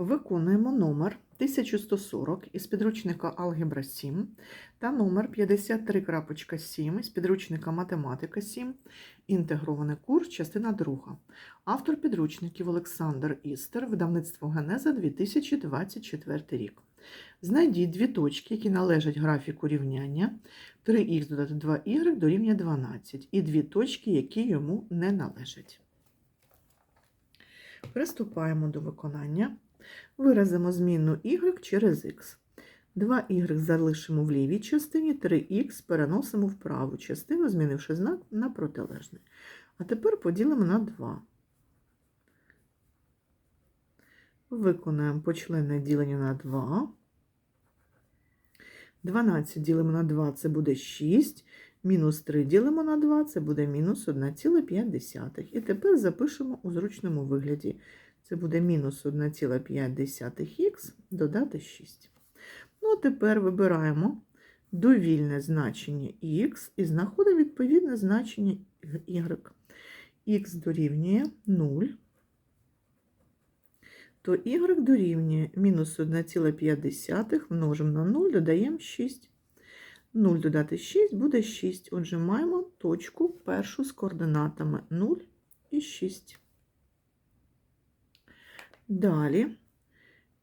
Виконуємо номер 1140 із підручника Алгебра 7 та номер 53.7 із підручника Математика 7, інтегрований курс, частина 2. Автор підручників Олександр Істер, видавництво Генеза 2024 рік. Знайдіть дві точки, які належать графіку рівняння 3х додати 2y дорівнює 12, і дві точки, які йому не належать. Приступаємо до виконання. Виразимо змінну y через x. 2y залишимо в лівій частині, 3х переносимо в праву частину, змінивши знак на протилежний. А тепер поділимо на 2. Виконаємо почленне ділення на 2. 12 ділимо на 2, це буде 6. Мінус 3 ділимо на 2, це буде мінус 1,5. І тепер запишемо у зручному вигляді. Це буде мінус 1,5х додати 6. Ну, а тепер вибираємо довільне значення х і знаходимо відповідне значення y. х дорівнює 0, то y дорівнює мінус 1,5 множимо на 0, додаємо 6. 0 додати 6 буде 6. Отже, маємо точку першу з координатами 0 і 6. Далі,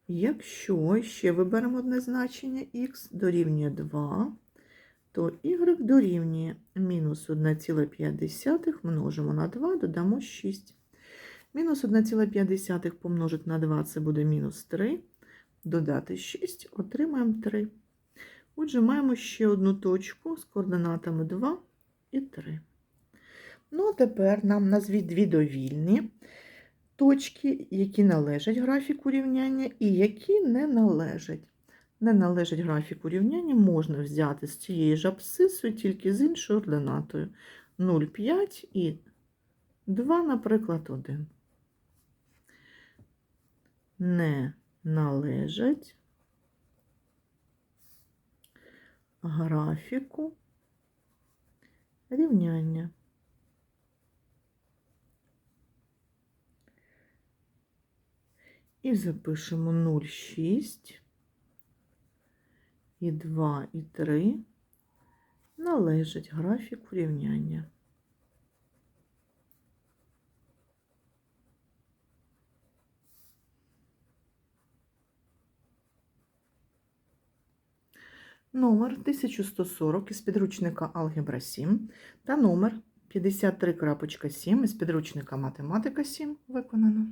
якщо ще виберемо одне значення х дорівнює 2, то y дорівнює мінус 1,5 множимо на 2, додамо 6. Мінус 1,5 помножити на 2 це буде мінус 3. Додати 6, отримаємо 3. Отже, маємо ще одну точку з координатами 2 і 3. Ну, а тепер нам назвіть дві довільні точки, які належать графіку рівняння, і які не належать. Не належать графіку рівняння можна взяти з цієї ж абсцисою, тільки з іншою ординатою. 0,5 і 2, наприклад, 1. Не належать графіку рівняння. І запишемо 0,6 і 2 і 3 належать графіку рівняння. Номер 1140 із підручника Алгебра 7 та номер 53.7 із підручника Математика 7 виконано.